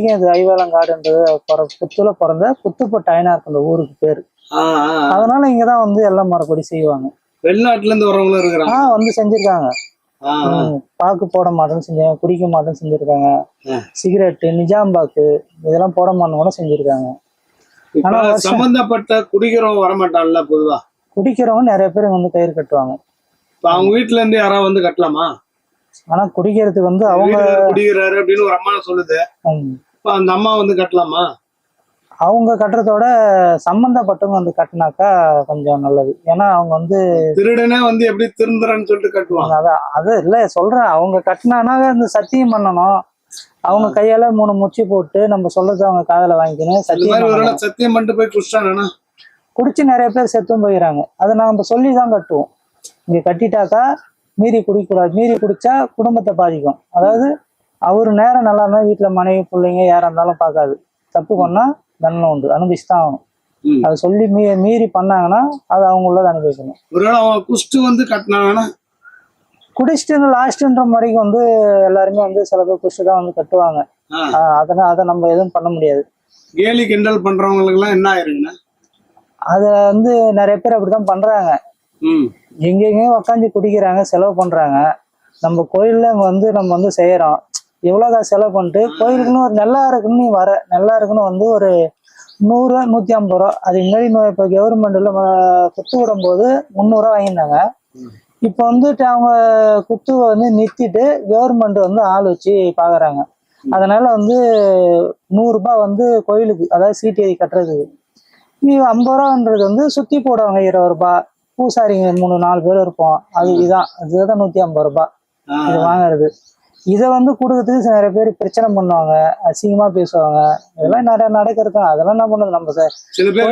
இது ஐவேலங்காடுன்றது புத்துல பிறந்த புத்துப்பட்டு அயனார் அந்த ஊருக்கு பேரு. அதனால இங்கதான் வந்து எல்லாம் மரப்படி செய்வாங்க. வெளிநாட்டுல இருந்து வரவங்களும் இருக்கிறாங்க. ஆஹ் வந்து செஞ்சிருக்காங்க. பாக்கு போட மாட்டேன்னு செஞ்சாங்க குடிக்க மாட்டேன்னு செஞ்சிருக்காங்க. சிகரெட்டு நிஜாம் பாக்கு இதெல்லாம் போட மாட்டேன்னு கூட செஞ்சிருக்காங்க. ஆனா சம்பந்தப்பட்ட குடிக்கிறவங்க வரமாட்டான்ல பொதுவா? குடிக்கிறவங்க நிறைய பேர் வந்து கயிறு கட்டுவாங்க. அவங்க வீட்டுல இருந்து யாராவது வந்து கட்டலாமா? ஆனா குடிக்கிறதுக்கு வந்து அவங்க குடிக்கிறாரு அப்படின்னு ஒரு அம்மா சொல்லுது. அந்த அம்மா வந்து கட்டலாமா? அவங்க கட்டுறதோட சம்பந்தப்பட்டவங்க வந்து கட்டினாக்கா கொஞ்சம் நல்லது. ஏன்னா அவங்க வந்து திருடனே வந்து எப்படி திருந்துறன்னு சொல்லிட்டு கட்டுவான். அதான் அது இல்ல சொல்றேன். அவங்க கட்டினானா இந்த சத்தியம் பண்ணணும். அவங்க கையால மூணு முச்சி போட்டு நம்ம சொல்றது அவங்க காதுல வாங்கிக்கணும் சத்தியம் சத்தியம் பண்ணிட்டு போய் குடிச்சு நிறைய பேர் செத்தும் போயிடறாங்க அதை நாம சொல்லி தான் கட்டுவோம். இங்க கட்டிட்டாக்கா மீறி குடிக்கக்கூடாது மீறி குடிச்சா குடும்பத்தை பாதிக்கும். அதாவது அவர் நேரம் நல்லா இருந்தா வீட்டுல மனைவி பிள்ளைங்க யாரா இருந்தாலும் பார்க்காது. தப்பு பண்ணா தண்டனை உண்டு. அனுபவிச்சு தான் ஆகணும். அதை சொல்லி மீ மீறி பண்ணாங்கன்னா அது அவங்க உள்ளதை அனுபவிக்கணும். ஒருவேளை குஷ்டு வந்து கட்டினானா குடிச்சிட்டு லாஸ்ட்ன்ற முறைக்கு வந்து எல்லாருமே வந்து சில பேர் குடிச்சு தான் வந்து கட்டுவாங்க. அதனால அதை நம்ம எதுவும் பண்ண முடியாது. கேலி கிண்டல் பண்றவங்களுக்கு எல்லாம் என்ன ஆயிருங்கண்ணா அதை வந்து நிறைய பேர் அப்படிதான் பண்றாங்க. எங்கெங்கேயும் உக்காந்து குடிக்கிறாங்க செலவு பண்றாங்க. நம்ம கோயில்ல வந்து நம்ம வந்து செய்யறோம். எவ்வளவு காசு செலவு பண்ணிட்டு கோயிலுக்குன்னு ஒரு நல்லா இருக்குன்னு நீ வர நல்லா இருக்குன்னு வந்து ஒரு நூறுரூவா நூத்தி ஐம்பது ரூபா. அது முன்னாடி நோ- இப்ப கவர்மெண்ட்ல குத்து விடும் போது முந்நூறுரூவா வாங்கியிருந்தாங்க. இப்போ வந்துட்டு அவங்க குத்து வந்து நிறுத்திட்டு கவர்மெண்ட் வந்து ஆள் வச்சு பாக்குறாங்க. அதனால வந்து நூறு ரூபாய் வந்து கோயிலுக்கு அதாவது சீட்டு கட்டுறதுக்கு. நீ ஐம்பது ரூபான்றது வந்து சுத்தி போடுவாங்க இருபது ரூபாய் பூசாரிங்க மூணு நாலு பேர் இருப்போம். அது இதான். அதுதான் நூத்தி ஐம்பது ரூபாய். ஆ, இது வாங்குறது. இதை வந்து கொடுக்கறதுக்கு நிறைய பேர் பிரச்சனை பண்ணுவாங்க. அசிங்கமா பேசுவாங்க. இதெல்லாம் நிறைய நடக்கிறது தான். அதெல்லாம் என்ன பண்ணுறது நம்ம சார்? வீட்டுல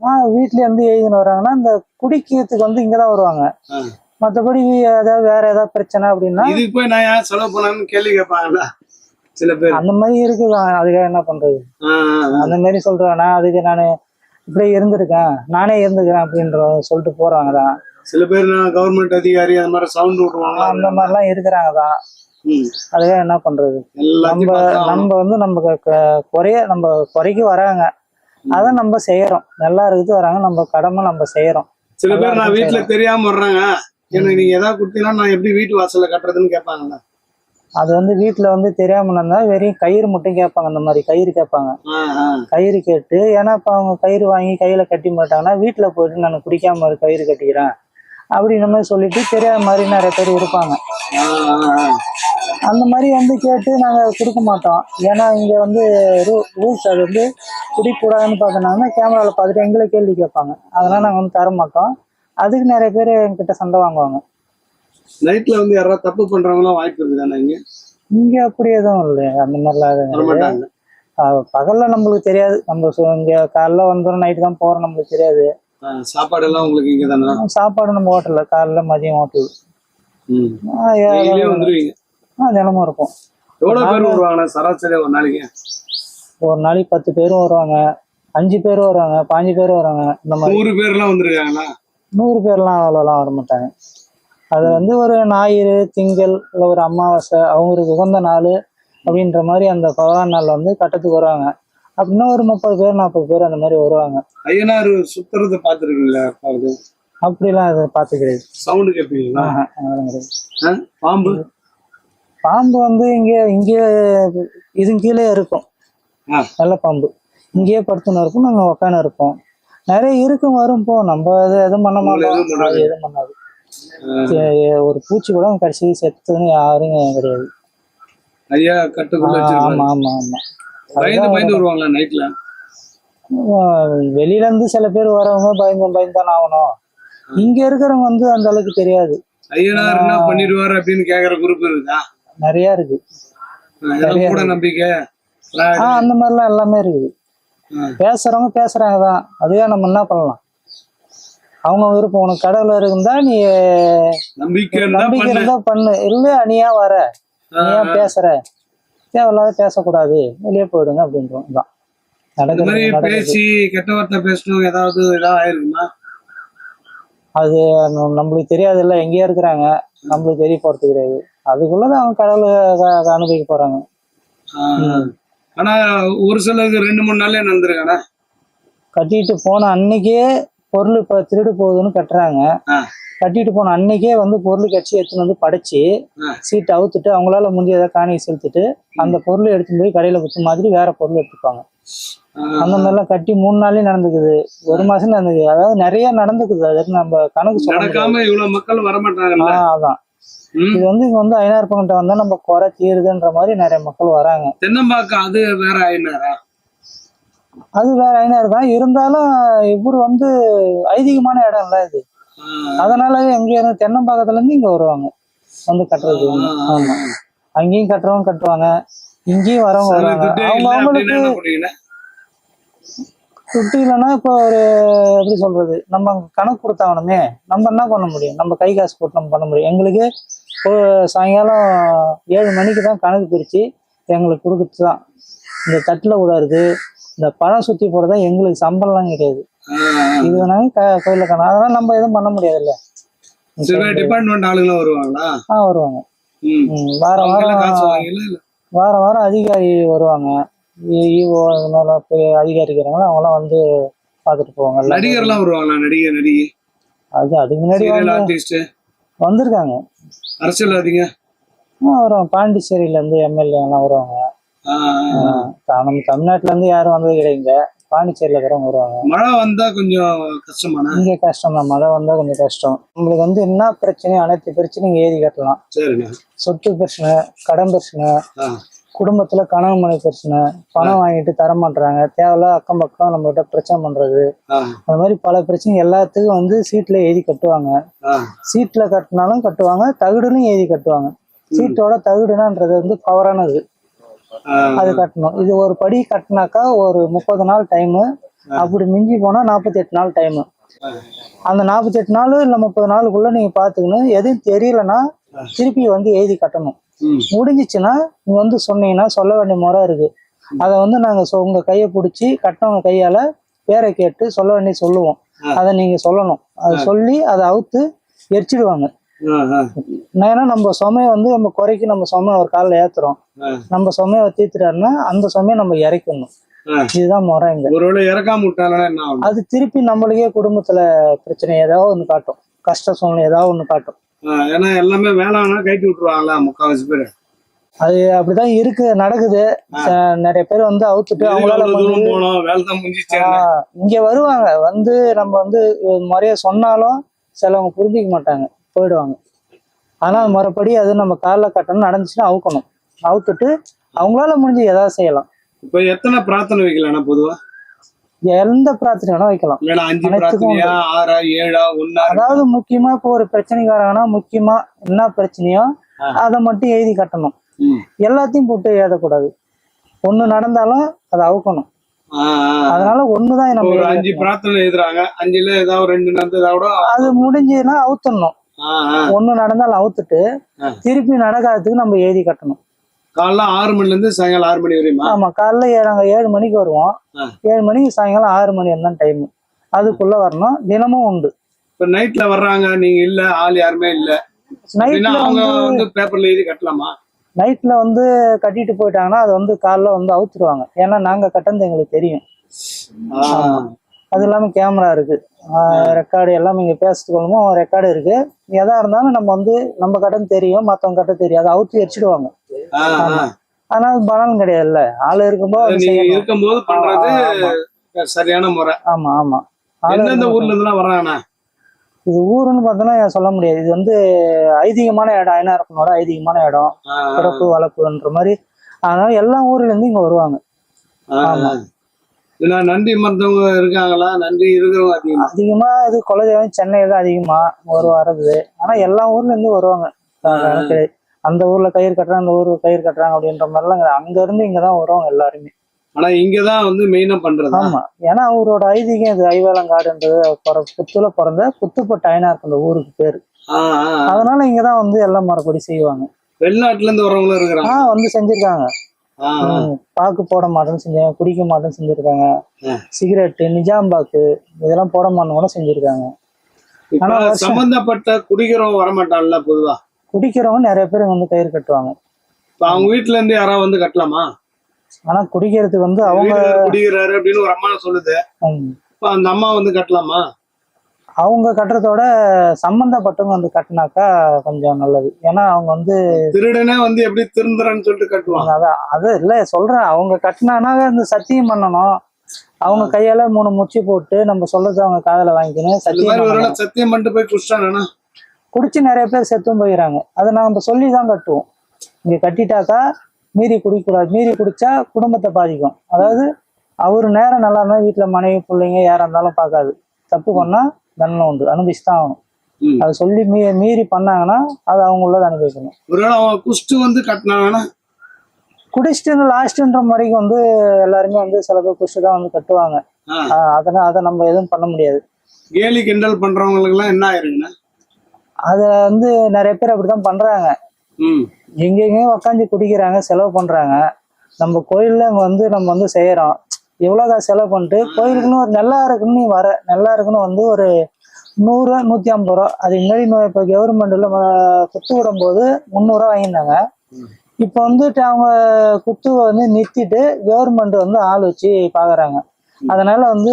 ஆஹ் வீட்ல இருந்து எழுதின்னு வர்றாங்கன்னா இந்த குடிக்கிறதுக்கு வந்து இங்கதான் வருவாங்க. மத்தபடி ஏதாவது வேற ஏதாவது பிரச்சனை அப்படின்னா இதுக்கு போய் நான் ஏன் செலவு பண்ணான்னு கேள்வி கேட்பாங்கல்ல சில பேர். அந்த மாதிரி இருக்குது அதுக்காக என்ன பண்றது. அந்த மாதிரி சொல்றேன் நான் அதுக்கு நான் இப்படியே இருந்திருக்கேன் நானே இருந்துக்கிறேன் அப்படின்ற சொல்லிட்டு போறாங்க தான் சில பேர் கவர்மெண்ட் அதிகாரி அந்த மாதிரி சவுண்ட் விடுவாங்க அந்த மாதிரிலாம் இருக்கிறாங்க தான் ம். அதுக்காக என்ன பண்றது? நம்ம நம்ம வந்து நம்ம குறைய நம்ம குறைக்கு வராங்க. அதை நம்ம செய்யறோம். நல்லா இருக்குது வராங்க நம்ம கடமை நம்ம செய்யறோம். சில பேர் நான் வீட்டுல தெரியாம வர்றாங்க. எனக்கு நீங்க ஏதாவது கொடுத்தீங்கன்னா நான் எப்படி வீட்டு வாசல்ல கட்டுறதுன்னு கேட்பாங்கல்ல அது வந்து வீட்டுல வந்து தெரியாம இருந்தா வெறும் கயிறு மட்டும் கேட்பாங்க அந்த மாதிரி கயிறு கேட்பாங்க. கயிறு கேட்டு ஏன்னா இப்ப அவங்க கயிறு வாங்கி கையில கட்டி மாட்டாங்கன்னா வீட்டுல போயிட்டு நான் குடிக்காம ஒரு கயிறு கட்டிக்கிறேன் அப்படின்ற மாதிரி சொல்லிட்டு தெரியாத மாதிரி நிறைய பேர் இருப்பாங்க. அந்த மாதிரி வந்து கேட்டு நாங்க கொடுக்க மாட்டோம். ஏன்னா இங்க வந்து ரூல்ஸ் அது வந்து குடிக்கூடாதுன்னு பார்த்தோம்னா கேமரால பார்த்துட்டு எங்களை கேள்வி கேட்பாங்க. அதெல்லாம் நாங்க வந்து தர மாட்டோம். அதுக்கு நிறைய பேர் என்கிட்ட சண்டை வாங்குவாங்க. நைட்ல வந்து யாராவது தப்பு பண்றவங்களாம் வாய்ப்பு இருக்குதானே இங்க? இங்க அப்படி எதுவும் இல்லை. அந்த மாதிரிலாம் பகல்ல நம்மளுக்கு தெரியாது. நம்ம இங்க காலைல வந்தோம் நைட்டு தான் போறோம். நம்மளுக்கு தெரியாது. சாப்பாடு எல்லாம் உங்களுக்கு இங்க தானே? சாப்பாடு நம்ம ஹோட்டல்ல காலைல மதியம் ஹோட்டல் தினமும் இருக்கும் எவ்வளவு பேர் வருவாங்க? சராசரி ஒரு நாளைக்கு? ஒரு நாளைக்கு பத்து பேரும் வருவாங்க. அஞ்சு பேரும் வருவாங்க. பாஞ்சு பேரும் வருவாங்க. இந்த மாதிரி. நூறு பேர் எல்லாம் வந்துருக்காங்களா? நூறு பேர்லாம் அவ்வளோலாம் வர மாட்டாங்க அது வந்து ஒரு ஞாயிறு திங்கள் இல்லை ஒரு அமாவாசை அவங்களுக்கு உகந்த நாள் அப்படின்ற மாதிரி அந்த பகவான் நாள் வந்து கட்டத்துக்கு வருவாங்க. அப்படின்னா ஒரு முப்பது பேர் நாற்பது பேர் அந்த மாதிரி வருவாங்க. ஐயனார் சுத்துறத பாத்துருக்கீங்களா அப்படிலாம் அதை பார்த்து கிடையாது சவுண்டு கேட்பீங்களா? பாம்பு? பாம்பு வந்து இங்கே இங்கே இது கீழே இருக்கும். நல்ல பாம்பு. இங்கேயே படுத்துன்னு இருக்கும் நாங்கள் உக்காந்து இருப்போம். நிறைய இருக்கும் வரும் போ நம்ம எதுவும் பண்ண மாட்டோம். எதுவும் பண்ணாது. ஒரு பூச்சி கூட கடைசி செத்துன்னு யாரும் கிடையாது. ஐயா கட்டுக்குள்ள ஆமா ஆமா ஆமா. பயந்து பயந்து வருவாங்களா நைட்ல வெளியில இருந்து சில பேர் வரவங்க பயந்து பயந்தான் ஆகணும். இங்க இருக்கிறவங்க வந்து அந்த அளவுக்கு தெரியாது. ஐயனார் என்ன பண்ணிடுவாரு அப்படின்னு கேக்குற குரூப் இருக்குதா? நிறைய இருக்கு. கூட நம்பிக்கை? ஆ அந்த மாதிரிலாம் எல்லாமே இருக்குது. பேசுறவங்க பேசுறாங்க தான். அதுவே நம்ம என்ன பண்ணலாம்? அவங்க விருப்பம் உனக்கு கடவுள் இருந்தா நீ நம்பிக்கை இருந்தா பண்ணு. இல்லையா நீ ஏன் வர? நீ ஏன் பேசுற? தேவையில்லாத பேசக்கூடாது. வெளியே போயிடுங்க அப்படின்றோம். தான் பேசி கெட்ட வார்த்தை பேசணும் ஏதாவது ஏதாவது ஆயிருக்குமா? அது நம்- நம்மளுக்கு தெரியாதுல்ல எங்கேயோ இருக்கிறாங்க. நம்மளுக்கு தெரிய போறது கிடையாது. அதுக்குள்ளதான் அவங்க கடவுளை அனுபவிக்க போறாங்க. ஆனா ஒரு சிலருக்கு ரெண்டு மூணு நாளே நடந்திருக்கானே? கட்டிட்டு போன அன்னைக்கே பொருள் இப்போ திருடு போகுதுன்னு கட்டுறாங்க. கட்டிட்டு போன அன்னைக்கே வந்து பொருள் கட்சி எடுத்துன்னு வந்து படைச்சு ஆ. சீட்டை அவுத்துட்டு அவங்களால முடிஞ்சதை காணியை செலுத்திட்டு அந்த பொருளை எடுத்துன்னு போய் கடையில குத்து மாதிரி வேற பொருள் எடுத்துப்பாங்க. அந்த மாதிரிலாம் கட்டி மூணு நாளே நடந்துக்குது. ஒரு மாசம் நடந்துக்குது. அதாவது நிறைய நடந்துக்குது. அது நம்ம கணக்கு சொல்ல இவ்வளவு மக்கள் வரமாட்டாங்கல்ல ஆ, அதான். இது வந்து இங்க வந்து ஐநாயிரம் வந்தா நம்ம குறை தீருதுன்ற மாதிரி நிறைய மக்கள் வராங்க. தென்னம்பாக்கம் அது வேற ஆயினாரா அது வேற ஐநாயிரம் தான் இருந்தாலும் இவரு வந்து ஐதீகமான இடம் இல்ல இது அதனாலவே எங்க இருந்து தென்னம்பாக்கத்துல இருந்து இங்க வருவாங்க. வந்து கட்டுறது ஆமா. அங்கேயும் கட்டுறவங்க கட்டுவாங்க. இங்கேயும் வரவங்க வருவாங்க. அவங்க அவங்களுக்கு துட்டு இல்லைன்னா இப்போ ஒரு எப்படி சொல்றது? நம்ம கணக்கு கொடுத்தாகணுமே நம்ம என்ன பண்ண முடியும்? நம்ம கை காசு போட்டு நம்ம பண்ண முடியும். எங்களுக்கு சாயங்காலம் ஏழு மணிக்கு தான் கணக்கு பிரிச்சு எங்களுக்கு கொடுக்குறது தான் இந்த தட்டில் விடாது இந்த பழம் சுத்தி போறதா எங்களுக்கு சம்பளம்லாம் கிடையாது. இது வேணாலும் க கோயிலில் கணக்கு அதெல்லாம் நம்ம எதுவும் பண்ண முடியாதுல்ல. டிபார்ட்மெண்ட் ஆளுங்களும் வருவாங்களா? ஆ வருவாங்க. வாரம் வாரம் வாரம் வாரம் அதிகாரி வருவாங்க. ஈஓ அதனால அதிகாரி இருக்கிறாங்களோ அவங்களாம் வந்து பார்த்துட்டு போவாங்க. நடிகர்லாம் வருவாங்களா? நடிகர் நடிகை? அது அதுக்கு முன்னாடி வந்திருக்காங்க. அரசியல்வாதிங்க? வருவாங்க. பாண்டிச்சேரியில இருந்து எம்எல்ஏ எல்லாம் வருவாங்க. நம்ம தமிழ்நாட்டுல இருந்து யாரும் வந்தது கிடையாது. பாண்டிச்சேரியில இருக்கிறவங்க வருவாங்க. மழை வந்தா கொஞ்சம் கஷ்டமாண்ணா? இங்க கஷ்டம் தான். மழை வந்தா கொஞ்சம் கஷ்டம். நம்மளுக்கு வந்து என்ன பிரச்சனையும் அனைத்து பிரச்சனையும் ஏறி கட்டலாம். சொத்து பிரச்சனை கடன் பிரச்சனை குடும்பத்துல கணவன் மனைவி பிரச்சனை பணம் வாங்கிட்டு தர மாட்டாங்க தேவையில்ல அக்கம் பக்கம் நம்ம கிட்ட பிரச்சனை பண்றது அந்த மாதிரி பல பிரச்சனை எல்லாத்துக்கும் வந்து சீட்ல எழுதி கட்டுவாங்க. சீட்ல கட்டினாலும் கட்டுவாங்க. தகுடுலையும் எழுதி கட்டுவாங்க. சீட்டோட தகுடுனான்றது வந்து பவரானது அது கட்டணும். இது ஒரு படி கட்டினாக்கா ஒரு முப்பது நாள் டைமு அப்படி மிஞ்சி போனா நாற்பத்தி எட்டு நாள் டைமு அந்த நாற்பத்தி எட்டு நாள் இல்ல முப்பது நாளுக்குள்ள நீங்க பாத்துக்கணும். எதுவும் தெரியலன்னா திருப்பி வந்து எழுதி கட்டணும். முடிஞ்சிச்சுன்னா நீங்க வந்து சொன்னீங்கன்னா சொல்ல வேண்டிய முறை இருக்கு. அதை வந்து நாங்க சொ- உங்க கையை பிடிச்சி கட்டவங்க கையால பேரை கேட்டு சொல்ல வேண்டிய சொல்லுவோம். அதை நீங்க சொல்லணும். அதை சொல்லி அதை அவுத்து எரிச்சிடுவாங்க. ஏன்னா நம்ம சுமையை வந்து நம்ம குறைக்கு நம்ம சுமையை ஒரு காலில் ஏத்துறோம். நம்ம சுமையை தீர்த்துட்டாருன்னா அந்த சுமையை நம்ம இறக்கணும். இதுதான் முறை இங்க. ஒருவேளை இறக்காம விட்டாலும் என்ன ஆகும்? அது திருப்பி நம்மளுக்கே குடும்பத்துல பிரச்சனை ஏதாவது ஒண்ணு காட்டும். கஷ்ட சூழ்நிலை ஏதாவது ஒண்ணு காட்டும். ஏன்னா எல்லாமே வேணாம்னா கைட்டி விட்டுருவாங்களா முக்காவாசி பேர். அது அப்படிதான் இருக்கு நடக்குது. நிறைய பேர் வந்து அவுத்துட்டு அவங்களால இங்க வருவாங்க. வந்து நம்ம வந்து முறைய சொன்னாலும் சிலவங்க புரிஞ்சுக்க மாட்டாங்க. போயிடுவாங்க. ஆனா முறைப்படி அது நம்ம காலில் கட்டணும் நடந்துச்சுன்னா அவுக்கணும். அவுத்துட்டு அவங்களால முடிஞ்சு ஏதாவது செய்யலாம். இப்ப எத்தனை பிரார்த்தனை வைக்கலாம்னா பொதுவா? எந்த பிரார்த்தனை வேணா வைக்கலாம். அதாவது முக்கியமா இப்போ ஒரு பிரச்சனைக்காரங்கன்னா முக்கியமா என்ன பிரச்சனையோ அதை மட்டும் எழுதி கட்டணும். எல்லாத்தையும் போட்டு எழுதக்கூடாது. ஒண்ணு நடந்தாலும் அதை அவுக்கணும். அதனால ஒண்ணுதான் நம்ம அஞ்சு. பிரார்த்தனை எழுதுறாங்க. அஞ்சுல ஏதாவது ரெண்டு நடந்ததா கூட அது முடிஞ்சுன்னா அவுத்தணும். ஒண்ணு நடந்தாலும் அவுத்துட்டு. திருப்பி நடக்காததுக்கு நம்ம எழுதி கட்டணும். காலைல ஆறு மணில இருந்து சாயங்காலம் ஆறு மணி வரையுமா? ஆமா காலைல நாங்க ஏழு மணிக்கு வருவோம். ஏழு மணிக்கு சாயங்காலம் ஆறு மணி தான் டைம் அதுக்குள்ள வரணும். தினமும் உண்டு. இப்ப நைட்ல வர்றாங்க நீங்க இல்ல ஆள் யாருமே இல்ல. நைட்ல அவங்க வந்து பேப்பர்ல எழுதி கட்டலாமா? நைட்ல வந்து கட்டிட்டு போயிட்டாங்கன்னா அது வந்து காலைல வந்து அவுத்துருவாங்க. ஏன்னா நாங்க கட்டது எங்களுக்கு தெரியும். அது இல்லாம கேமரா இருக்கு. ரெக்கார்டு எல்லாம் இங்க பேசுறது கொள்ளுமோ ரெக்கார்டு இருக்கு. எதா இருந்தாலும் நம்ம வந்து நம்ம கட்டம் தெரியும் மத்தவங்க கட்ட தெரியும் அதை அவுத்து ஆ. ஆனா பலன் கிடையாதுல்ல. ஆள் இருக்கும்போது. இருக்கும்போது பண்றது ஆமா. சரியான முறை. ஆமா ஆமா. எந்தெந்த ஊர்ல இருந்து வர்றாங்கண்ணா இது ஊருன்னு பார்த்தோன்னா சொல்ல முடியாது. இது வந்து ஐதீகமான இடம். ஐநாயிரப்பனோட ஐதீகமான இடம். பிறப்பு வளர்ப்புன்ற மாதிரி. அதனால எல்லா ஊர்ல இருந்து இங்க வருவாங்க. ஆ, இதுல நன்றி மருந்தவங்க இருக்காங்களா? நன்றி இருக்கிறவங்க அதிகமா. அதிகமா இது குலதெய்வம் சென்னை தான் அதிகமா ஒரு வரது ஆனா எல்லா ஊர்ல இருந்து வருவாங்க. அந்த ஊர்ல கயிறு கட்டுறாங்க அந்த ஊர்ல கயிறு கட்டுறாங்க அப்படின்ற மாதிரிலாம். அங்க இருந்து இங்கதான் வருவாங்க எல்லாருமே. ஆனா இங்கதான் வந்து மெயினா பண்றது? ஆமா. ஏன்னா அவரோட ஐதீகம் இது ஐவேலங்காடுன்றது. புத்துல பிறந்த புத்துப்பட்ட ஐநாருக்கு அந்த ஊருக்கு பேரு. அதனால இங்கதான் வந்து எல்லாம் மறுபடி செய்வாங்க. வெளிநாட்டுல இருந்து வரவங்களும் இருக்கிறாங்க. வந்து செஞ்சிருக்காங்க. பாக்கு போட மாட்டேன்னு செஞ்சாங்க குடிக்க மாட்டேன்னு செஞ்சிருக்காங்க. சிகரெட்டு நிஜாம் பாக்கு இதெல்லாம் போட மாட்டேன்னு கூட செஞ்சிருக்காங்க. ஆனா சம்பந்தப்பட்ட குடிக்கிறவங்க வரமாட்டான்ல பொதுவா? குடிக்கிறவங்க நிறைய பேர் வந்து கயிறு கட்டுவாங்க. இப்ப அவங்க வீட்டுல இருந்து யாராவது வந்து கட்டலாமா? ஆனா குடிக்கிறதுக்கு வந்து அவங்க குடிக்கிறாரு அப்படின்னு ஒரு அம்மா சொல்லுது. அந்த அம்மா வந்து கட்டலாமா? அவங்க கட்டுறதோட சம்பந்தப்பட்டவங்க வந்து கட்டினாக்கா கொஞ்சம் நல்லது. ஏன்னா அவங்க வந்து திருடனே வந்து எப்படி திருந்துறன்னு சொல்லிட்டு கட்டுவான் அதான் அது இல்ல சொல்றேன். அவங்க கட்டினானா இந்த சத்தியம் பண்ணணும். அவங்க கையால மூணு முச்சி போட்டு நம்ம சொல்றது அவங்க காதுல வாங்கிக்கணும். சத்தியம் சத்தியம் பண்ணிட்டு போய் குடிச்சிட்டானா குடிச்சு நிறைய பேர் செத்தும் போயிடறாங்க. அதை நம்ம சொல்லி தான் கட்டுவோம். இங்க கட்டிட்டாக்கா மீறி குடிக்கக்கூடாது. மீறி குடிச்சா குடும்பத்தை பாதிக்கும். அதாவது அவர் நேரம் நல்லா இருந்தா வீட்டுல மனைவி பிள்ளைங்க யாரா இருந்தாலும் பார்க்காது. தப்பு பண்ணா தண்டனை உண்டு. அனுபவிச்சு தான் ஆகணும். அதை சொல்லி மீ மீறி பண்ணாங்கன்னா அது அவங்க உள்ளதை அனுபவிக்கணும். ஒருவேளை அவன் குஷ்டு வந்து கட்டினானா குடிச்சிட்டு லாஸ்ட்ன்ற முறைக்கு வந்து எல்லாருமே வந்து சில பேர் குடிச்சு தான் வந்து கட்டுவாங்க. அதனால அதை நம்ம எதுவும் பண்ண முடியாது. கேலி கிண்டல் பண்றவங்களுக்கு எல்லாம் என்ன ஆயிருங்கண்ணா அதை வந்து நிறைய பேர் அப்படிதான் பண்றாங்க. எங்கெங்கேயும் உட்காந்து குடிக்கிறாங்க செலவு பண்றாங்க. நம்ம கோயில்ல வந்து நம்ம வந்து செய்யறோம். எவ்வளோக்கா செலவு பண்ணிட்டு கோயிலுக்குன்னு ஒரு நல்லா இருக்குன்னு நீ வர நல்லா இருக்குன்னு வந்து ஒரு நூறுரூவா நூற்றி ஐம்பது ரூபா. அது முன்னாடி இப்போ கவர்மெண்ட்ல குத்து விடும்போது முந்நூறுரூவா வாங்கியிருந்தாங்க. இப்போ வந்துட்டு அவங்க குத்து வந்து நிறுத்திட்டு கவர்மெண்ட் வந்து ஆள் வச்சு பார்க்குறாங்க அதனால வந்து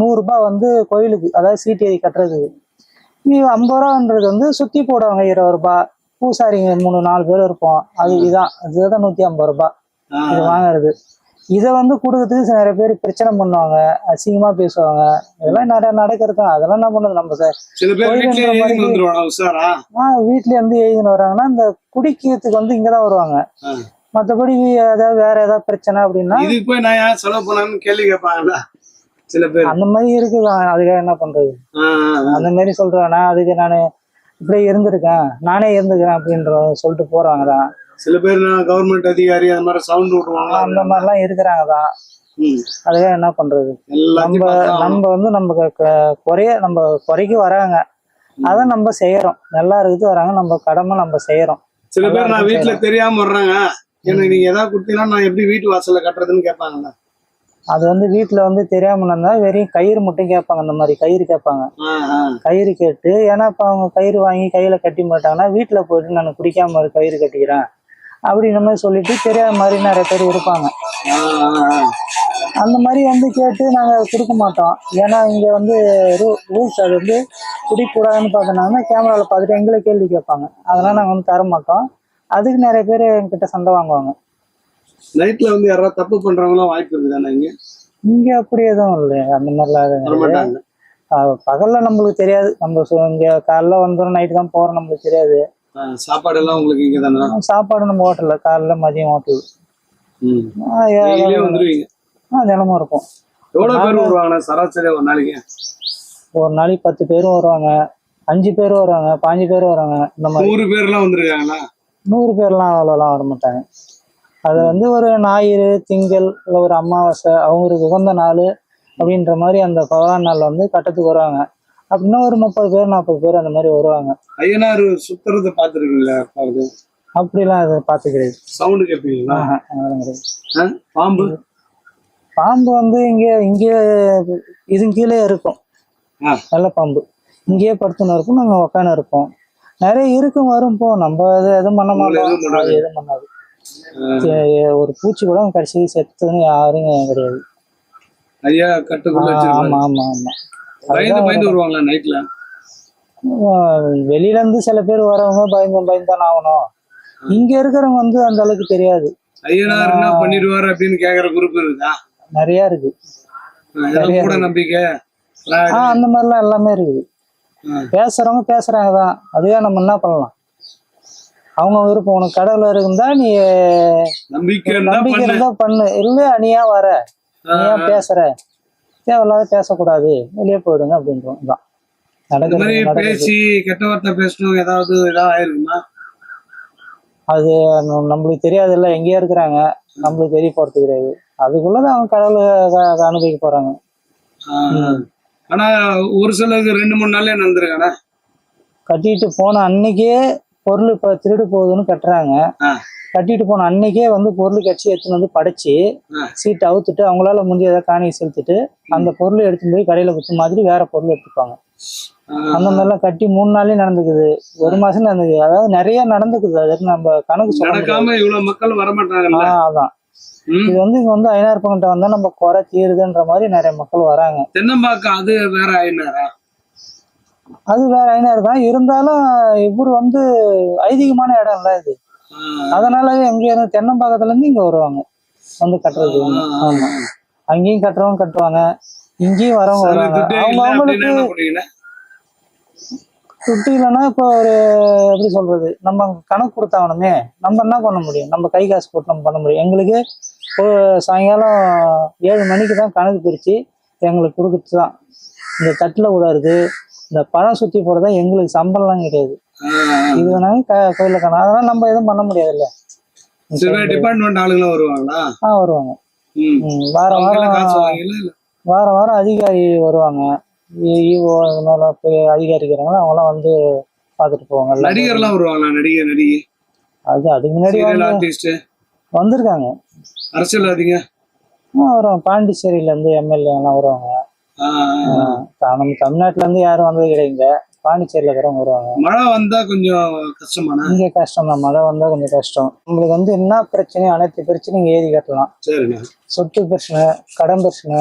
நூறுரூபா வந்து கோயிலுக்கு அதாவது சீட்டேரி கட்டுறதுக்கு. நீ ஐம்பது ரூபான்றது வந்து சுத்தி போடுவாங்க இருபது ரூபாய் பூசாரிங்க மூணு நாலு பேர் இருப்போம். அது இதுதான் நூத்தி ஐம்பது ரூபாய் ஆ. இது வாங்குறது. இதை வந்து கொடுக்கறதுக்கு நிறைய பேர் பிரச்சனை பண்ணுவாங்க. அசிங்கமா பேசுவாங்க. இதெல்லாம் நிறைய நடக்கிறது தான் அதெல்லாம் என்ன பண்ணுறது நம்ம சார்? ஆஹ் வீட்ல இருந்து எழுதின்னு வராங்கன்னா இந்த குடிக்கிறதுக்கு வந்து இங்கதான் வருவாங்க. ஆ. மற்றபடி ஏதாவது வேற ஏதாவது பிரச்சனை அப்படின்னா இதுக்கு போய் நான் ஏன் செலவு பண்ணான்னு கேள்வி கேட்பாங்கல்ல? சில பேர். அந்த மாதிரி இருக்குது அதுக்காக என்ன பண்றது. அந்த மாதிரி சொல்றேன். நான் அதுக்கு நான் இப்படியே இருந்திருக்கேன். நானே இருந்துக்கிறேன் அப்படின்ற சொல்லிட்டு போறாங்க தான் சில பேர் கவர்மெண்ட் அதிகாரி அந்த மாதிரி சவுண்ட் விடுவாங்க அந்த மாதிரிலாம் இருக்கிறாங்க தான். அதுக்காக என்ன பண்றது? நம்ம நம்ம வந்து நம்ம குறைய நம்ம குறைக்கு வராங்க. அதை நம்ம செய்யறோம். நல்லா இருக்குது வராங்க நம்ம கடமை நம்ம செய்யறோம். சில பேர் நான் வீட்டுல தெரியாம வர்றாங்க. எனக்கு நீங்க ஏதாவது கொடுத்தீங்கன்னா நான் எப்படி வீட்டு வாசல்ல கட்டுறதுன்னு கேட்பாங்கல்ல? அது வந்து வீட்டுல வந்து தெரியாம இருந்தா வெறும் கயிறு மட்டும் கேட்பாங்க அந்த மாதிரி கயிறு கேட்பாங்க. கயிறு கேட்டு ஏன்னா இப்ப அவங்க கயிறு வாங்கி கையில கட்டி மாட்டாங்கன்னா வீட்டுல போயிட்டு நான் குடிக்காம ஒரு கயிறு கட்டிக்கிறேன். அப்படின்ற மாதிரி சொல்லிட்டு தெரியாத மாதிரி நிறைய பேர் இருப்பாங்க. அந்த மாதிரி வந்து கேட்டு நாங்க கொடுக்க மாட்டோம். ஏன்னா இங்க வந்து ரூல்ஸ் அது வந்து குடிக்கூடாதுன்னு பார்த்தோம்னா கேமரால பார்த்துட்டு எங்களை கேள்வி கேட்பாங்க. அதெல்லாம் நாங்க வந்து தர மாட்டோம். அதுக்கு நிறைய பேர் என்கிட்ட சண்டை வாங்குவாங்க. நைட்ல வந்து யாராவது தப்பு பண்றவங்களாம் வாய்ப்பு இருக்குதானே இங்க? இங்க அப்படி எதுவும் இல்லை அந்த மாதிரிலாம் பகல்ல நம்மளுக்கு தெரியாது. நம்ம இங்க காலைல வந்தோம் நைட்டு தான் போறோம் நம்மளுக்கு தெரியாது. சாப்பாடு எல்லாம் உங்களுக்கு இங்க தானே? சாப்பாடு நம்ம ஹோட்டல்ல காலைல மதியம் ஹோட்டல். வந்துருவீங்க? தினமும் இருக்கும். எவ்வளவு பேர் வருவாங்கண்ணா சராசரி ஒரு நாளைக்கு? ஒரு நாளைக்கு பத்து பேரும் வருவாங்க. அஞ்சு பேர் வருவாங்க பாஞ்சு பேர் வருவாங்க இந்த மாதிரி. நூறு பேர் எல்லாம் வந்திருக்காங்களா நூறு பேர்லாம் அவ்வளோலாம் வர மாட்டாங்க. அது வந்து ஒரு ஞாயிறு திங்கள் இல்லை ஒரு அமாவாசை அவங்களுக்கு உகந்த நாள் அப்படின்ற மாதிரி அந்த பகவான் நாள் வந்து கட்டத்துக்கு வருவாங்க. அப்படின்னா ஒரு முப்பது பேர் நாற்பது பேர் அந்த மாதிரி வருவாங்க. ஐயனார் சுத்துறத பாத்துருக்கீங்களா அப்படிலாம் அது பார்த்துக்கிறது சவுண்டு கேட்பீங்களா? பாம்பு? பாம்பு வந்து இங்கே இங்கே இது கீழே இருக்கும். நல்ல பாம்பு. இங்கேயே படுத்துன்னு இருக்கும் நாங்கள் உக்காந்து இருப்போம் நிறைய இருக்கும் வரும் போ. நம்ம அது எதுவும் பண்ண மாட்டோம். எதுவும் பண்ணாது. ஒரு பூச்சி கூட கடைசி செத்துன்னு யாரும் கிடையாது. ஐயா கட்டுக்குள்ள ஆமா ஆமா ஆமா. பயந்து பயந்து வருவாங்களா நைட்ல வெளியில இருந்து சில பேர் வரவங்க பயந்து பயந்தான் ஆகணும். இங்க இருக்கிறவங்க வந்து அந்த அளவுக்கு தெரியாது. ஐயனார் என்ன பண்ணிடுவாரு அப்படின்னு கேக்குற குரூப் இருக்குதா? நிறைய இருக்கு. கூட நம்பிக்கை. ஆ அந்த மாதிரிலாம் எல்லாமே இருக்குது. பேசுறவங்க பேசுறாங்க தான். அதுவே நம்ம என்ன பண்ணலாம்? அவங்க விருப்பம் உனக்கு கடவுள் இருந்தா நீ நம்பிக்கை இருந்தா பண்ணு. இல்லையா நீ ஏன் வர. நீ ஏன் பேசுற. தேவையில்லாத பேசக்கூடாது வெளியே போயிடுங்க அப்படின்றோம். தான் பேசி கெட்ட வார்த்தை பேசணும் ஏதாவது ஆயிருக்குமா? அது நம்ம- நம்மளுக்கு தெரியாது இல்ல எங்கேயோ இருக்கிறாங்க. நம்மளுக்கு தெரிய போறது கிடையாது. அதுக்குள்ளதான் அவங்க கடவுளை அனுபவிக்க போறாங்க. ஆனா ஒரு சிலருக்கு ரெண்டு மூணு நாள்லயே நடந்திருக்கானே? கட்டிட்டு போன அன்னைக்கே பொருள் இப்ப திருடு போகுதுன்னு கட்டுறாங்க. கட்டிட்டு போன அன்னைக்கே வந்து பொருள் கட்சி எடுத்துன்னு வந்து படைச்சு ஆ. சீட்டை அவுத்துட்டு அவங்களால முடிஞ்ச ஏதாவது காணிக்கை செலுத்திட்டு அந்த பொருளை எடுத்துன்னு போய் கடையில குத்து மாதிரி வேற பொருள் எடுத்துப்பாங்க. அந்த மாதிரிலாம் கட்டி மூணு நாளே நடந்துக்குது. ஒரு மாசம் நடந்துக்குது. அதாவது நிறைய நடந்துக்குது. அது நம்ம கணக்கு சொல்ல மக்கள் வரமாட்டாங்கல்ல? ஆ, அதான். இது வந்து இங்க வந்து ஐநாயிரப்பங்கிட்ட வந்தா நம்ம குறை தீருதுன்ற மாதிரி நிறைய மக்கள் வராங்க. தென்னம்பாக்கம் அது வேற ஐநூறா அது வேற ஐநாயிரம் தான் இருந்தாலும் இவரு வந்து ஐதீகமான இடம் இல்ல இது அதனாலவே எங்க இருந்து தென்னம்பாக்கத்துல இருந்து இங்க வருவாங்க. வந்து கட்டுறது ஆமா. அங்கேயும் கட்டுறவங்க கட்டுவாங்க. இங்கேயும் வரவங்க வருவாங்க. அவங்க அவங்களுக்கு துட்டு இல்லைன்னா இப்போ ஒரு எப்படி சொல்றது? நம்ம கணக்கு கொடுத்தாகணுமே. நம்ம என்ன பண்ண முடியும்? நம்ம கை காசு போட்டு நம்ம பண்ண முடியும். எங்களுக்கு சாயங்காலம் ஏழு மணிக்கு தான் கணக்கு பிரிச்சு எங்களுக்கு கொடுக்குறது தான் இந்த தட்டில் விடாது இந்த பழம் சுத்தி போடுறதா எங்களுக்கு சம்பளம்லாம் கிடையாது. இது வேணாலும் க கோயிலில் கணக்கு அதெல்லாம் நம்ம எதுவும் பண்ண முடியாதுல்ல. சில டிபார்ட்மெண்ட் ஆளுங்களும் வருவாங்களா? ஆ வருவாங்க. வாரம் வாரம் இல்ல? வாரம் வாரம் அதிகாரி வருவாங்க. ஈஓ இதனால போய் அதிகாரி இருக்கிறாங்களோ அவங்களாம் வந்து பார்த்துட்டு போவாங்க. நடிகர்லாம் வருவாங்களா? நடிகர் நடிகை? அது அதுக்கு முன்னாடி வந்திருக்காங்க. அரசியல்வாதிங்க? வருவாங்க. பாண்டிச்சேரியில இருந்து எம்எல்ஏ எல்லாம் வருவாங்க. நம்ம தமிழ்நாட்டுல இருந்து யாரும் வந்தது கிடையாது. பாண்டிச்சேரியில இருக்கிறவங்க வருவாங்க. மழை வந்தா கொஞ்சம் கஷ்டமாண்ணா? இங்க கஷ்டம் தான் மழை வந்தா கொஞ்சம் கஷ்டம். உங்களுக்கு வந்து என்ன பிரச்சனையும் அனைத்து பிரச்சனையும் ஏறி கட்டலாம். சொத்து பிரச்சனை கடன் பிரச்சனை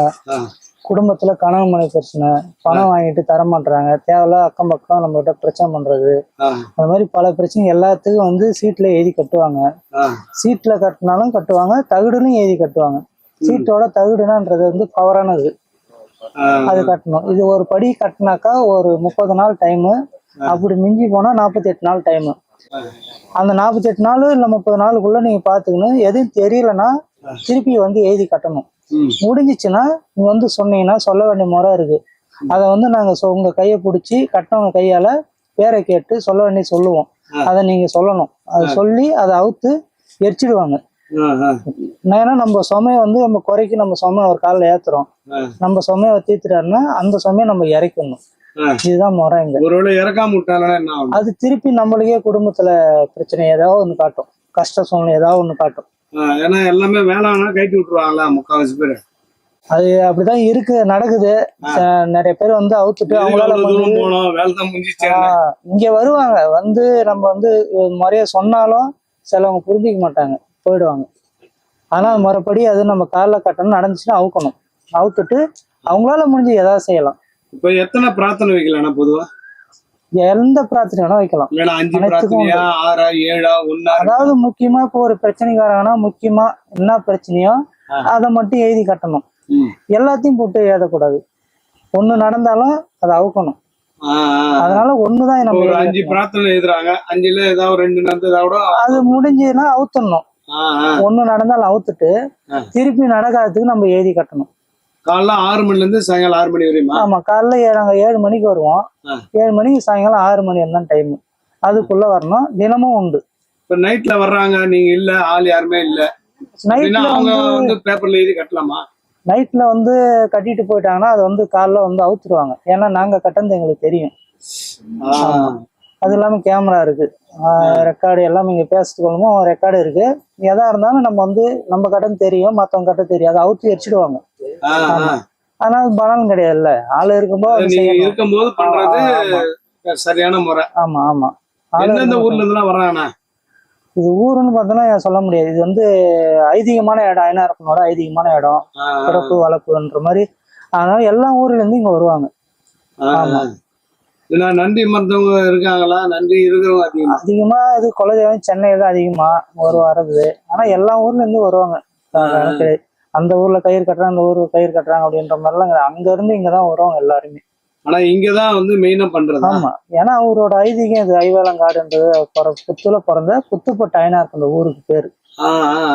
குடும்பத்துல கணவன் மனைவி பிரச்சனை பணம் வாங்கிட்டு தர மாட்டாங்க தேவையில்ல அக்கம் பக்கம் நம்ம கிட்ட பிரச்சனை பண்றது. அந்த மாதிரி பல பிரச்சனை எல்லாத்துக்கும் வந்து சீட்ல எழுதி கட்டுவாங்க. சீட்ல கட்டினாலும் கட்டுவாங்க. தகுடுலையும் எழுதி கட்டுவாங்க. சீட்டோட தகுடுனான்றது வந்து பவரானது அது கட்டணும். இது ஒரு படி கட்டினாக்கா ஒரு முப்பது நாள் டைமு அப்படி மிஞ்சி போனா நாற்பத்தி எட்டு நாள் டைமு அந்த நாற்பத்தி எட்டு நாள் இல்ல முப்பது நாளுக்குள்ள நீங்க பாத்துக்கணும். எதுவும் தெரியலன்னா திருப்பி வந்து எழுதி கட்டணும். முடிஞ்சிச்சுன்னா நீங்க வந்து சொன்னீங்கன்னா சொல்ல வேண்டிய முறை இருக்கு. அதை வந்து நாங்க உங்க கையை பிடிச்சி கட்டினவங்க கையால பேரை கேட்டு சொல்ல வேண்டிய சொல்லுவோம். அதை நீங்க சொல்லணும். அதை சொல்லி அதை அவுத்து எரிச்சிடுவாங்க. ஏன்னா நம்ம சுமையை வந்து நம்ம குறைக்கு நம்ம சுமையை ஒரு காலில் ஏத்துறோம். நம்ம சுமையை தீர்த்துட்டாருன்னா அந்த சுமையை நம்ம இறக்கணும். இதுதான் முறை இங்க. ஒருவேளை இறக்காம அது திருப்பி நம்மளுக்கே குடும்பத்துல பிரச்சனை ஏதாவது ஒண்ணு காட்டும். கஷ்ட சூழ்நிலை ஏதாவது ஒண்ணு காட்டும். ஏன்னா எல்லாமே வேளாண்னா கைட்டி விட்டுருவாங்களா முக்காவாசி பேர். அது அப்படிதான் இருக்கு நடக்குது. நிறைய பேர் வந்து அவுத்துட்டு அவங்களால இங்க வருவாங்க. வந்து நம்ம வந்து முறைய சொன்னாலும் சிலவங்க புரிஞ்சிக்க மாட்டாங்க. போயிடுவாங்க. ஆனா முறைப்படி அது நம்ம காலில் கட்டணும் நடந்துச்சுன்னா அவுக்கணும். அவுத்துட்டு அவங்களால முடிஞ்சு ஏதாவது செய்யலாம். இப்ப எத்தனை பிரார்த்தனை வைக்கலாம்னா பொதுவா? எந்த பிரார்த்தனை வேணா வைக்கலாம். அதாவது முக்கியமா இப்போ ஒரு பிரச்சனைக்காரங்கன்னா முக்கியமா என்ன பிரச்சனையோ அதை மட்டும் எழுதி கட்டணும். எல்லாத்தையும் போட்டு எழுதக்கூடாது. ஒண்ணு நடந்தாலும் அதை அவுக்கணும். அதனால ஒண்ணுதான் நம்ம அஞ்சு. பிரார்த்தனை எழுதுறாங்க. அஞ்சுல ஏதாவது ரெண்டு நடந்ததா கூட அது ஆ, ஆ. ஒண்ணு நடந்தாலும் அவுத்துட்டு. திருப்பி நடக்காததுக்கு நம்ம எழுதி கட்டணும். காலைல ஆறு மணில இருந்து சாயங்காலம் ஆறு மணி வரையுமா? ஆமா காலைல நாங்க ஏழு மணிக்கு வருவோம். ஏழு மணிக்கு சாயங்காலம் ஆறு மணி தான் டைம் அதுக்குள்ள வரணும். தினமும் உண்டு. இப்ப நைட்ல வர்றாங்க நீங்க இல்ல ஆள் யாருமே இல்ல. அவங்க வந்து பேப்பர்ல எழுதி கட்டலாமா? நைட்ல வந்து கட்டிட்டு போயிட்டாங்கன்னா அது வந்து காலைல வந்து அவுத்துருவாங்க. ஏன்னா நாங்க கட்டது எங்களுக்கு தெரியும். அது இல்லாம கேமரா இருக்கு. ரெக்கார்டு எல்லாம் இங்க பேசுறது கொள்ளுமோ ரெக்கார்டு இருக்கு. எதா இருந்தாலும் நம்ம வந்து நம்ம கட்டம் தெரியும் மத்தவங்க கட்ட தெரியும். அதை அவுத்து எரிச்சிடுவாங்க. ஆ, ஆ. ஆனா அது பலன் கிடையாதுல்ல. ஆள் இருக்கும்போது. இருக்கும்போது பண்றது. சரியான முறை. ஆமா ஆமா. எந்தெந்த ஊர்ல இது ஊருன்னு பார்த்தோன்னா சொல்ல முடியாது. இது வந்து ஐதீகமான இடம். ஐநாயிரப்பனோட ஐதீகமான இடம். பிறப்பு வளர்ப்புன்ற மாதிரி. அதனால எல்லா ஊர்ல இருந்து இங்க வருவாங்க. ஆமா. ஏன்னா நன்றி மறந்தவங்க இருக்காங்களா? நன்றி இருக்கிறவங்க அதிகமா. அதிகமா இது குலதெய்வம் சென்னை தான் அதிகமா ஒரு வரது ஆனா எல்லா ஊர்ல இருந்து வருவாங்க. அந்த ஊர்ல கயிறு கட்டுறாங்க அந்த ஊர்ல கயிறு கட்டுறாங்க அப்படின்ற மாதிரிலாம். அங்க இருந்து இங்கதான் வருவாங்க எல்லாருமே. ஆனா இங்கதான் வந்து மெயினா பண்றது? ஆமா. ஏன்னா அவரோட ஐதீகம் இது. ஐவேலங்காடுன்றது பிற புத்துல பிறந்த புத்துப்பட்ட ஐநாருக்கு அந்த ஊருக்கு பேரு.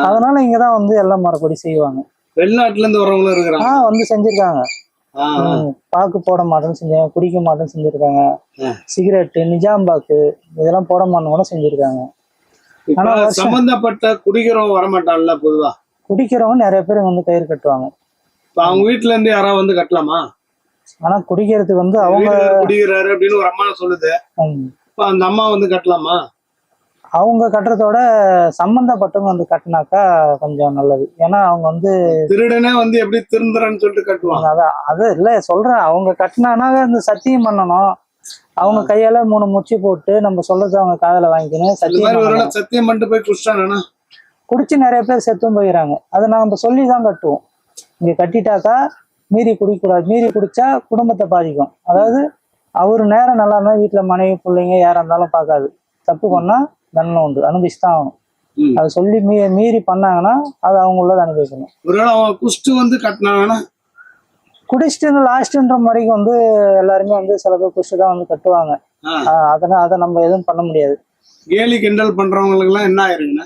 அதனால இங்கதான் வந்து எல்லாம் மறுபடி செய்வாங்க. வெளிநாட்டுல இருந்து வர்றவங்களும் இருக்கிறாங்க. வந்து செஞ்சிருக்காங்க. பாக்கு போட மாட்டேன்னு செஞ்சாங்க குடிக்க மாட்டேன்னு செஞ்சிருக்காங்க. சிகரெட்டு நிஜாம்பாக்கு இதெல்லாம் போட மாட்டேன்னு கூட செஞ்சிருக்காங்க ஆனா சம்பந்தப்பட்ட குடிக்கிறவங்க வரமாட்டான்ல பொதுவா? குடிக்கிறவங்க நிறைய பேர் வந்து கயிறு கட்டுவாங்க. இப்ப அவங்க வீட்டுல இருந்து யாராவது வந்து கட்டலாமா? ஆனா குடிக்கிறதுக்கு வந்து அவங்க குடிக்கிறாரு அப்படின்னு ஒரு அம்மா சொல்லுது. இப்ப அந்த அம்மா வந்து கட்டலாமா? அவங்க கட்டுறதோட சம்பந்தப்பட்டவங்க வந்து கட்டினாக்கா கொஞ்சம் நல்லது. ஏன்னா அவங்க வந்து திருடனே வந்து எப்படி திருந்துறன்னு சொல்லிட்டு கட்டுவாங்க. அதான் அது இல்ல சொல்றேன். அவங்க கட்டினானா இந்த சத்தியம் பண்ணணும். அவங்க கையால மூணு முச்சி போட்டு நம்ம சொல்றது அவங்க காதுல வாங்கிக்கணும். சத்தியம் சத்தியம் பண்ணிட்டு போய் குடிச்சிட்டானா குடிச்சு நிறைய பேர் செத்தும் போயிடறாங்க அதை நாம சொல்லி தான் கட்டுவோம். இங்க கட்டிட்டாக்கா மீறி குடிக்கக்கூடாது. மீறி குடிச்சா குடும்பத்தை பாதிக்கும். அதாவது அவர் நேரம் நல்லா இருந்தால் வீட்டில் மனைவி பிள்ளைங்க யாரா இருந்தாலும் பார்க்காது. தப்பு பண்ணா தண்டனை உண்டு. அனுபவிச்சு தான் ஆகணும். அதை சொல்லி மீ மீறி பண்ணாங்கன்னா அது அவங்க உள்ளதை அனுபவிக்கணும். ஒருவேளை அவன் குஷ்டு வந்து கட்டினாங்கன்னா? குடிச்சிட்டு லாஸ்ட்ன்ற முறைக்கு வந்து எல்லாருமே வந்து சில பேர் குடிச்சு தான் வந்து கட்டுவாங்க. அதனால அதை நம்ம எதுவும் பண்ண முடியாது. கேலி கிண்டல் பண்றவங்களுக்கு எல்லாம் என்ன ஆயிருங்கண்ணா